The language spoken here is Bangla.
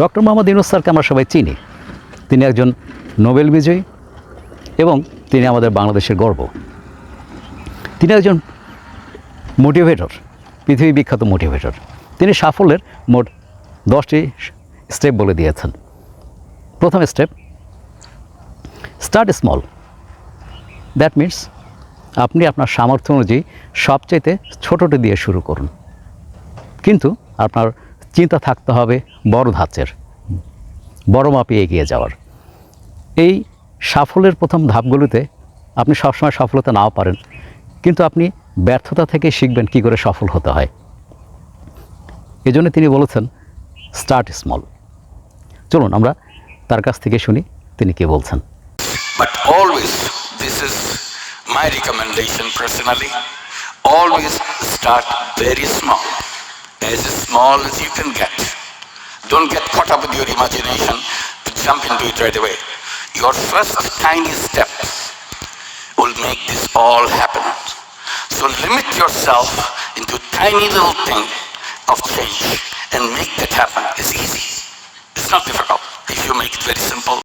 ডক্টর মোহাম্মদ ইউনুস স্যারকে আমরা সবাই চিনি। তিনি একজন নোবেল বিজয়ী এবং তিনি আমাদের বাংলাদেশের গর্ব। তিনি একজন মোটিভেটর, পৃথিবী বিখ্যাত মোটিভেটর। তিনি সাফল্যের মোট দশটি স্টেপ বলে দিয়েছেন। প্রথম step start small that means আপনি আপনার সামর্থ্য অনুযায়ী সবচাইতে ছোটোটি দিয়ে শুরু করুন। কিন্তু আপনার চিন্তা থাকতে হবে বড় ধাঁচের। বড় মাপে এগিয়ে যাওয়ার। এই সাফল্যের প্রথম ধাপগুলোতে আপনি সবসময় সফলতা নাও পারেন কিন্তু আপনি ব্যর্থতা থেকে শিখবেন কী করে সফল হতে হয়। এজন্য তিনি বলেছেন স্টার্ট স্মল চলুন আমরা তার কাছ থেকে শুনি তিনি কি বলছেন। But always, this is my recommendation personally, always start very small, as small as you can get. Don't get caught up with your imagination to jump into it right away. Your first tiny steps will make this all happen. So limit yourself into tiny little thing of change and make that happen. It's easy. It's not difficult if you make it very simple.